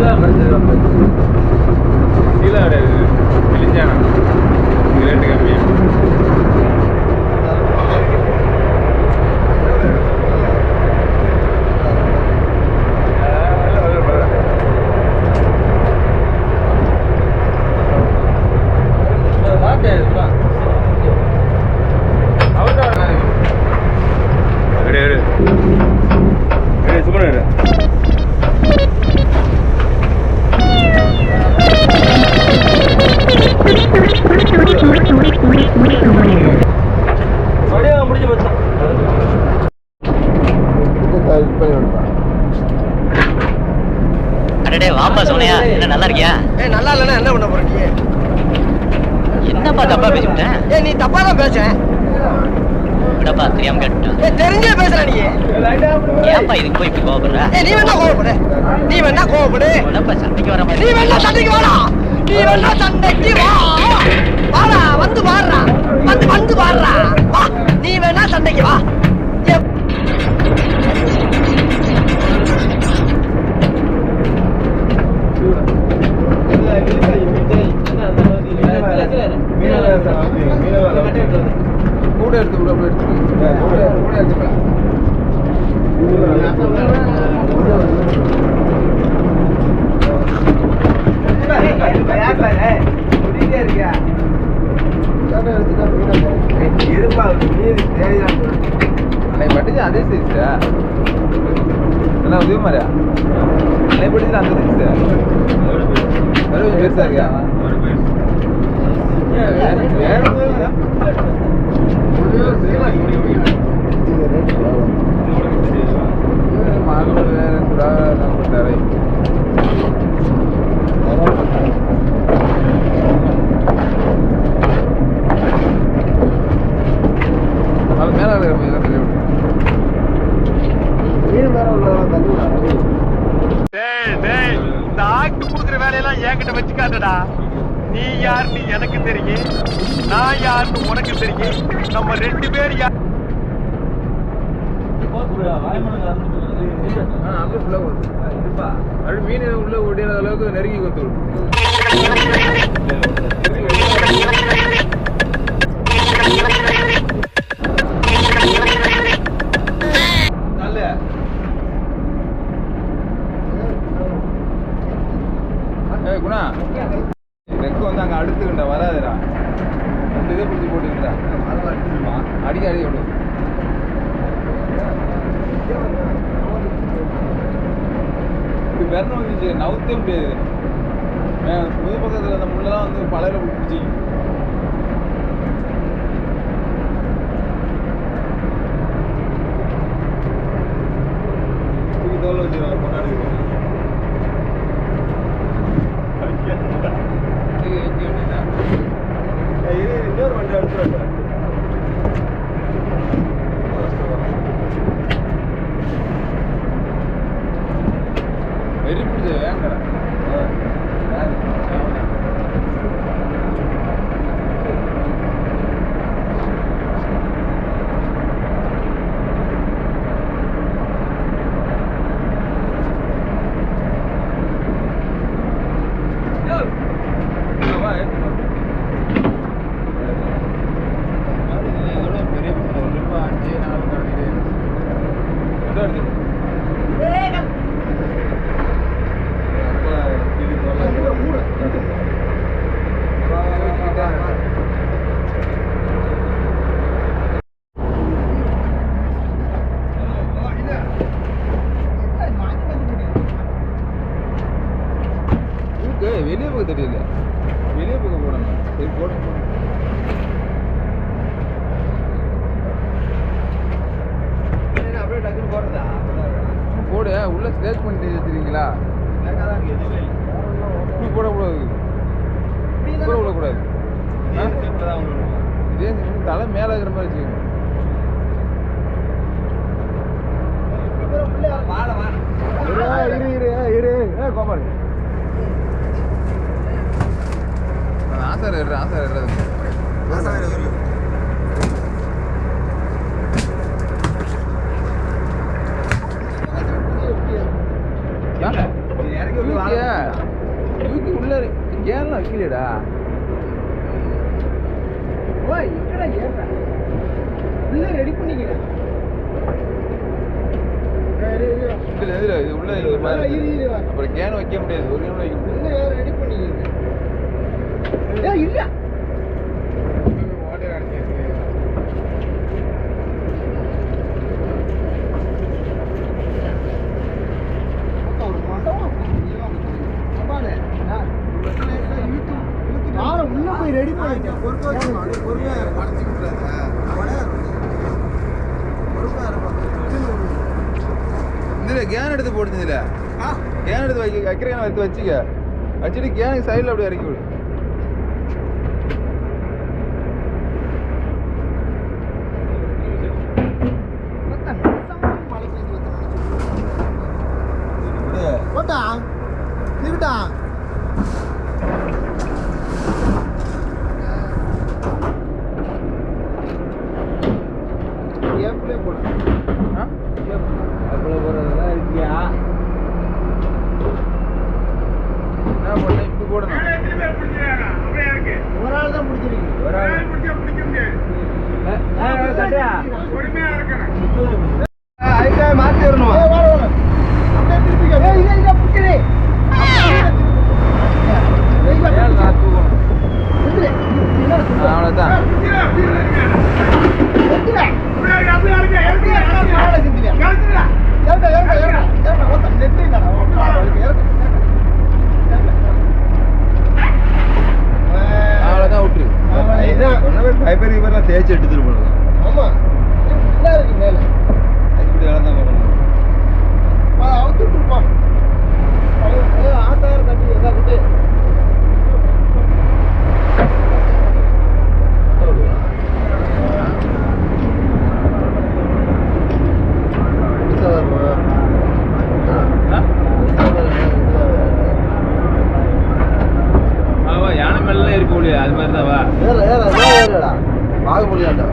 சீலா கிடைச்சது சீலா கிடையாது கிழிஞ்சானா ரேட்டு கம்மியாக பேசிவிட்டேன் ஏய் நீ தப்பா தான் பேசுற. விடப்பா தெரியாம கேட்டுட்டேன். ஏய் தெரிஞ்சே பேசுற நீ. ஏன்ப்பா இதுக்கு போய் இப்படி கோவப்படுற? ஏய் நீ வேணா கோவப்படு. நீ வேணா கோவப்படு. விடப்பா சண்டைக்கு வர நீ மாதிரி வேணா சண்டைக்கு வாடா. நீ வேணா சண்டைக்கு வா. வாடா வந்து பாடுறா வந்து வந்து பாடுறா அதே சைஸா என்ன உதவி மாதிரியா அன்னைக்கு படிச்சு அந்த சைஸா வெறும் பெருசா இருக்கியா அது என்கிட்ட வச்சுக்காதடா. நீ யாருன்னு எனக்கு தெரியும் நான் யாருன்னு உனக்கு தெரியும். நம்ம ரெண்டு பேர் யார் அப்படியே full ஆ கொடு. அப்படியே மீன் உள்ள ஒடியாத அளவுக்கு நெருங்கி கொத்து குணா ரெக்கு வந்து அங்க அடுத்துக்கிட்ட வராதுடா ரெண்டு இதை பிடிச்சி போட்டுக்கிட்டா அடிக்க அடிக்க விடு இது விரணும் வந்துச்சு நவுத்தே முடியாது. மே- புது பக்கத்தில் அந்த முள்ளெல்லாம் வந்து பழையில பிடிச்சி வெளியே போக தெரியல வெளியே போக போடணும் சரி போட. போடு உள்ள ஸ்டேஜ் பண்ணிட்டு வச்சிருக்கீங்களா? இப்படி போடக்கூடாது. இப்படி விடக்கூடாது? இதே தலை மேலே இருக்கிற மாதிரி வச்சுக்கோங்க. இரு இரு இரு ஏ கோபால். ஆசார் இரு ஆசார் ரெடி பண்ணிக்கிறேன் இதுல இது உள்ள மாதிரி. அப்புறம் கேன் வைக்க முடியாது ஒரு கேன் வைக்க முடியாது ரெடி பண்ணிக்கிறேன் இல்ல உள்ள போய் ரெடி பண்ணிட்டேன் எடுத்து போடுச்சதுல கேன் எடுத்து வைக்க வைக்கிறேன் எடுத்து வச்சுக்க. வச்சுட்டு கேனுக்கு சைடில் அப்படியே இறக்கி விடு. போடுங்க ஒரு ஆள் தான் பிடிச்சிருக்கு ஒரு ஆள் பிடிச்சா பிடிக்க முடியாது. பொறுமையா இருக்கணும். ஏறு அது மாதிரி தான் வா. ஏறு ஏறு ஏறுடா. வாங்க முடியாதா